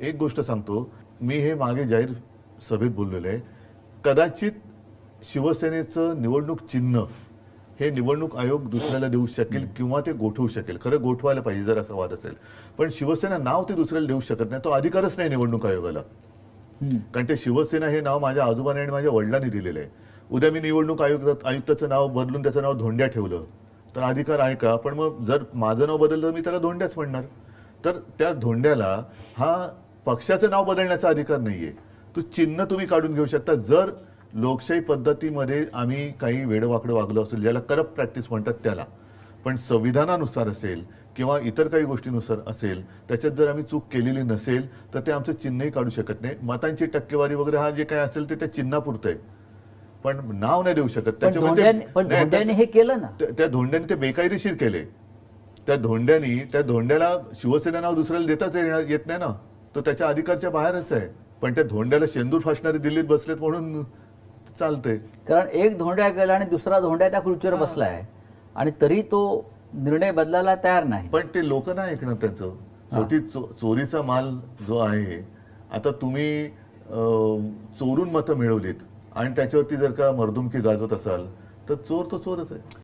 एक गोष्ट सांगतो. मी हे मागे जाहीर सभेत बोललेलो आहे. कदाचित शिवसेनेचं निवडणूक चिन्ह हे निवडणूक आयोग दुसऱ्याला देऊ शकेल किंवा ते गोठवू शकेल. खरं गोठवायला पाहिजे जर असा वाद असेल. पण शिवसेना नाव ते दुसऱ्याला देऊ शकत नाही. तो अधिकारच नाही निवडणूक आयोगाला. कारण ते शिवसेना हे नाव माझ्या आजोबाने आणि माझ्या वडिलांनी दिलेलं आहे. उद्या मी निवडणूक आयुक्त आयुक्ताचं नाव बदलून त्याचं नाव धोंड्या ठेवलं. तर अधिकार आहे का? पण मग जर माझं नाव बदललं तर मी त्याला धोंड्याच म्हणणार. तर त्या धोंड्याला हा पक्षाचं नाव बदलण्याचा अधिकार नाहीये. तो चिन्ह तुम्ही काढून घेऊ शकता. जर लोकशाही पद्धतीमध्ये आम्ही काही वेडवाकडं वागलो असेल ज्याला करप्ट प्रॅक्टिस म्हणतात त्याला पण संविधानानुसार असेल किंवा इतर काही गोष्टीनुसार असेल त्याच्यात जर आम्ही चूक केलेली नसेल तर ते आमचं चिन्हही काढू शकत नाही. मतांची टक्केवारी वगैरे हा जे काही असेल ते त्या चिन्हापुरतं आहे. पण नाव नाही देऊ शकत. पण त्याच्यामुळे धोंड्याने ते- पण नाही, धोंड्याने हे केलं ना? त्या- त्या धोंड्याने ते बेकायदेशीर केले. त्या धोंड्यानी त्या धोंड्याला शिवसेना नाव दुसऱ्याला देताच येणार- येत नाही ना? तो त्याच्या अधिकारच्या बाहेरच आहे. पण त्या धोंड्याला शेंदूर फासणारे दिल्लीत बसलेत म्हणून चालतंय. कारण एक धोंड्या गेला आणि दुसरा धोंड्या त्या खुर्चीवर बसलाय आणि तरी तो निर्णय बदलायला तयार नाही. पण ते लोक नाही ऐकणार त्यांचं. शेवटी चोरीचा माल जो आहे आता तुम्ही चोरून मतं मिळवलीत आणि त्याच्यावरती जर का मर्दुमकी गाजवत असाल तर चोर तो चोरच आहे.